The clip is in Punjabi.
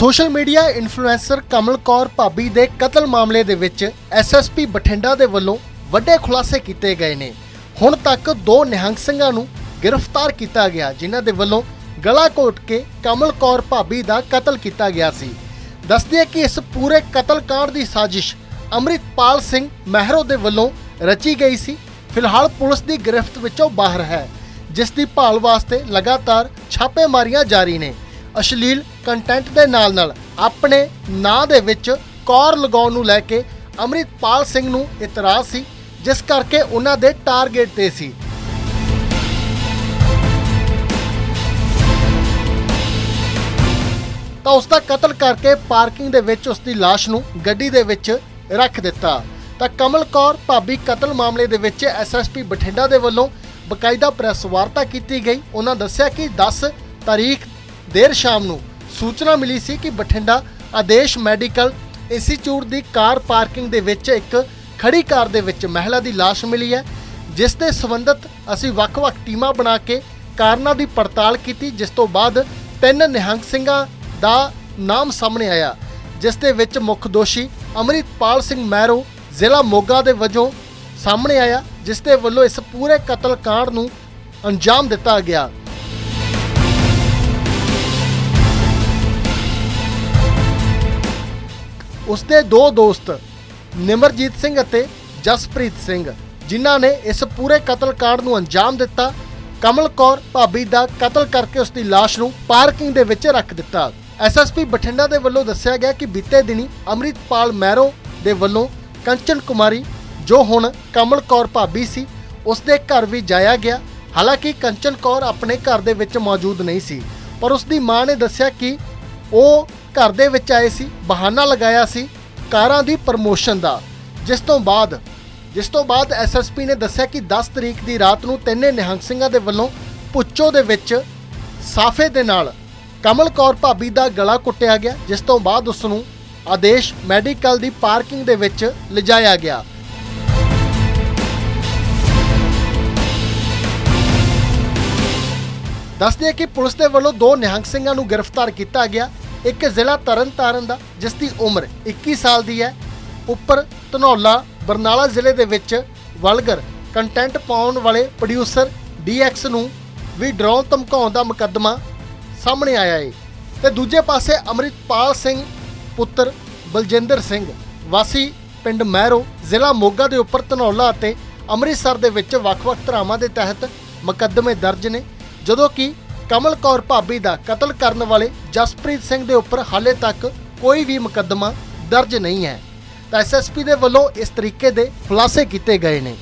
Social media influencer Kamal Kaur ਭਾਬੀ ਦੇ ਕਤਲ ਮਾਮਲੇ ਦੇ ਵਿੱਚ ਐਸਐਸਪੀ ਬਠਿੰਡਾ ਦੇ ਵੱਲੋਂ ਵੱਡੇ ਖੁਲਾਸੇ ਕੀਤੇ ਗਏ ਨੇ। ਹੁਣ ਤੱਕ ਦੋ ਨਿਹੰਗ ਸਿੰਘਾਂ ਨੂੰ ਗ੍ਰਿਫਤਾਰ ਕੀਤਾ ਗਿਆ, ਜਿਨ੍ਹਾਂ ਦੇ ਵੱਲੋਂ ਗਲਾ ਘੋਟ ਕੇ ਕਮਲ ਕੌਰ ਭਾਬੀ ਦਾ ਕਤਲ ਕੀਤਾ ਗਿਆ ਸੀ। ਦੱਸਦੀ ਹੈ ਕਿ ਇਸ ਪੂਰੇ ਕਤਲ ਕਾਂਡ ਦੀ ਸਾਜ਼ਿਸ਼ ਅੰਮ੍ਰਿਤਪਾਲ ਸਿੰਘ ਮਹਿਰੋ ਦੇ ਵੱਲੋਂ ਰਚੀ ਗਈ ਸੀ। ਫਿਲਹਾਲ ਪੁਲਿਸ ਦੀ ਗ੍ਰਿਫਤ ਵਿੱਚੋਂ ਬਾਹਰ ਹੈ, ਜਿਸ ਦੀ ਭਾਲ ਵਾਸਤੇ ਲਗਾਤਾਰ ਛਾਪੇਮਾਰੀਆਂ ਜਾਰੀ ਨੇ। ਅਸ਼ਲੀਲ ਕੰਟੈਂਟ ਦੇ ਨਾਲ-ਨਾਲ ਆਪਣੇ ਨਾਂ ਦੇ ਵਿੱਚ ਕੌਰ ਲਗਾਉਣ ਨੂੰ ਲੈ ਕੇ ਅੰਮ੍ਰਿਤਪਾਲ ਸਿੰਘ ਨੂੰ ਇਤਰਾਜ਼ ਸੀ, ਜਿਸ ਕਰਕੇ ਉਹਨਾਂ ਦੇ ਟਾਰਗੇਟ ਤੇ ਸੀ। ਤਾਂ ਉਸ ਦਾ ਕਤਲ ਕਰਕੇ ਪਾਰਕਿੰਗ ਦੇ ਵਿੱਚ ਉਸ ਦੀ ਲਾਸ਼ ਨੂੰ ਗੱਡੀ ਦੇ ਵਿੱਚ ਰੱਖ ਦਿੱਤਾ। ਤਾਂ ਕਮਲ ਕੌਰ ਭਾਬੀ ਕਤਲ ਮਾਮਲੇ ਦੇ ਵਿੱਚ ਐਸਐਸਪੀ ਬਠਿੰਡਾ ਦੇ ਵੱਲੋਂ ਬਕਾਇਦਾ ਪ੍ਰੈਸ ਵਾਰਤਾ ਕੀਤੀ ਗਈ। ਉਹਨਾਂ ਦੱਸਿਆ ਕਿ 10 ਤਾਰੀਖ ਦੇਰ ਸ਼ਾਮ ਨੂੰ ਸੂਚਨਾ ਮਿਲੀ ਸੀ ਕਿ ਬਠਿੰਡਾ ਆਦੇਸ਼ ਮੈਡੀਕਲ ਇੰਸਟੀਚਿਊਟ ਦੀ ਕਾਰ ਪਾਰਕਿੰਗ ਦੇ ਵਿੱਚ ਇੱਕ ਖੜੀ ਕਾਰ ਦੇ ਵਿੱਚ ਮਹਿਲਾ ਦੀ ਲਾਸ਼ ਮਿਲੀ ਹੈ, ਜਿਸ ਦੇ ਸੰਬੰਧਤ ਅਸੀਂ ਵੱਖ-ਵੱਖ ਟੀਮਾਂ ਬਣਾ ਕੇ ਕਾਰਨਾਂ ਦੀ ਪੜਤਾਲ ਕੀਤੀ, ਜਿਸ ਤੋਂ ਬਾਅਦ ਤਿੰਨ ਨਿਹੰਗ ਸਿੰਘਾਂ ਦਾ ਨਾਮ ਸਾਹਮਣੇ ਆਇਆ, ਜਿਸ ਦੇ ਵਿੱਚ ਮੁੱਖ ਦੋਸ਼ੀ ਅਮਰਿਤਪਾਲ ਸਿੰਘ ਮਹਿਰੋ ਜ਼ਿਲ੍ਹਾ ਮੋਗਾ ਦੇ ਵਜੋਂ ਸਾਹਮਣੇ ਆਇਆ, ਜਿਸ ਦੇ ਵੱਲੋਂ ਇਸ ਪੂਰੇ ਕਤਲ ਕਾਂਡ ਨੂੰ ਅੰਜਾਮ ਦਿੱਤਾ ਗਿਆ। ਉਸ ਦੇ ਦੋ ਦੋਸਤ, ਨਿਮਰਜੀਤ ਸਿੰਘ ਅਤੇ ਜਸਪ੍ਰੀਤ ਸਿੰਘ, ਜਿਨ੍ਹਾਂ ਨੇ ਇਸ ਪੂਰੇ ਕਤਲ ਕਾਂਡ ਨੂੰ ਅੰਜਾਮ ਦਿੱਤਾ। ਕਮਲ ਕੌਰ ਭਾਬੀ ਦਾ ਕਤਲ ਕਰਕੇ ਉਸ ਦੀ ਲਾਸ਼ ਨੂੰ ਪਾਰਕਿੰਗ ਦੇ ਵਿੱਚ ਰੱਖ ਦਿੱਤਾ। ਐਸਐਸਪੀ ਬਠਿੰਡਾ ਦੇ ਵੱਲੋਂ ਦੱਸਿਆ ਗਿਆ ਕਿ ਬੀਤੇ ਦਿਨੀ ਅੰਮ੍ਰਿਤਪਾਲ ਮੈਰੋ ਦੇ ਵੱਲੋਂ ਕੰਚਨ ਕੁਮਾਰੀ, ਜੋ ਹੁਣ ਕਮਲ ਕੌਰ ਭਾਬੀ ਸੀ ਉਸ ਦੇ ਘਰ ਵੀ ਜਾਇਆ ਗਿਆ। ਹਾਲਾਂਕਿ ਕੰਚਨ ਕੌਰ ਆਪਣੇ ਘਰ ਦੇ ਵਿੱਚ ਮੌਜੂਦ ਨਹੀਂ ਸੀ, ਪਰ ਉਸ ਦੀ ਮਾਂ ਨੇ ਦੱਸਿਆ ਕਿ ਉਹ ਘਰ ਦੇ ਵਿੱਚ ਆਏ ਸੀ, ਬਹਾਨਾ ਲਗਾਇਆ ਸੀ ਕਾਰਾਂ ਦੀ ਪ੍ਰਮੋਸ਼ਨ ਦਾ, ਜਿਸ ਤੋਂ ਬਾਅਦ, ਜਿਸ ਤੋਂ ਬਾਅਦ ਐਸਐਸਪੀ ਨੇ ਦੱਸਿਆ ਕਿ 10 ਤਰੀਕ ਦੀ ਰਾਤ ਨੂੰ ਤਿੰਨੇ ਨਿਹੰਗ ਸਿੰਘਾਂ ਦੇ ਵੱਲੋਂ ਪੁੱਚੋ ਦੇ ਵਿੱਚ ਸਾਫੇ ਦੇ ਨਾਲ ਕਮਲ ਕੌਰ ਭਾਬੀ ਦਾ ਗਲਾ ਕੁੱਟਿਆ ਗਿਆ, ਜਿਸ ਤੋਂ ਬਾਅਦ ਉਸ ਨੂੰ ਆਦੇਸ਼ ਮੈਡੀਕਲ ਦੀ ਪਾਰਕਿੰਗ ਦੇ ਵਿੱਚ ਲਿਜਾਇਆ ਗਿਆ। ਦੱਸਦੇ ਕਿ ਪੁਲਿਸ ਦੇ ਵੱਲੋਂ ਦੋ ਨਿਹੰਗ ਸਿੰਘਾਂ ਨੂੰ ਗ੍ਰਿਫਤਾਰ ਕੀਤਾ ਗਿਆ ਇੱਕ ਜ਼ਿਲ੍ਹਾ ਤਰਨਤਾਰਨ ਦਾ, ਜਿਸ ਦੀ ਉਮਰ 21 ਸਾਲ ਦੀ ਹੈ। ਉੱਪਰ ਧਨੌਲਾ, ਬਰਨਾਲਾ ਜ਼ਿਲ੍ਹੇ ਦੇ ਵਿੱਚ ਵਲਗਰ ਕੰਟੈਂਟ ਪਾਉਣ ਵਾਲੇ ਪ੍ਰੋਡਿਊਸਰ DX ਨੂੰ ਵੀ ਡਰਾਉਣ ਧਮਕਾਉਣ ਦਾ ਮੁਕੱਦਮਾ ਸਾਹਮਣੇ ਆਇਆ ਏ। ਤੇ ਦੂਜੇ ਪਾਸੇ ਅਮਰਿਤਪਾਲ ਸਿੰਘ ਪੁੱਤਰ ਬਲਜਿੰਦਰ ਸਿੰਘ, ਵਾਸੀ ਪਿੰਡ ਮਹਿਰੋ, ਜ਼ਿਲ੍ਹਾ ਮੋਗਾ ਦੇ ਉੱਪਰ ਧਨੌਲਾ ਅਤੇ ਅੰਮ੍ਰਿਤਸਰ ਦੇ ਵਿੱਚ ਵੱਖ-ਵੱਖ ਧਰਾਵਾਂ ਦੇ ਤਹਿਤ ਮੁਕੱਦਮੇ ਦਰਜ ਨੇ। ਜਦੋਂ ਕਿ ਕਮਲ ਕੌਰ ਭਾਬੀ ਦਾ ਕਤਲ ਕਰਨ ਵਾਲੇ ਜਸਪ੍ਰੀਤ ਸਿੰਘ ਦੇ ਉੱਪਰ ਹਾਲੇ ਤੱਕ ਕੋਈ ਵੀ ਮੁਕੱਦਮਾ ਦਰਜ ਨਹੀਂ ਹੈ। ਤਾਂ ਐਸਐਸਪੀ ਦੇ ਵੱਲੋਂ ਇਸ ਤਰੀਕੇ ਦੇ ਖੁਲਾਸੇ ਕੀਤੇ ਗਏ ਨੇ।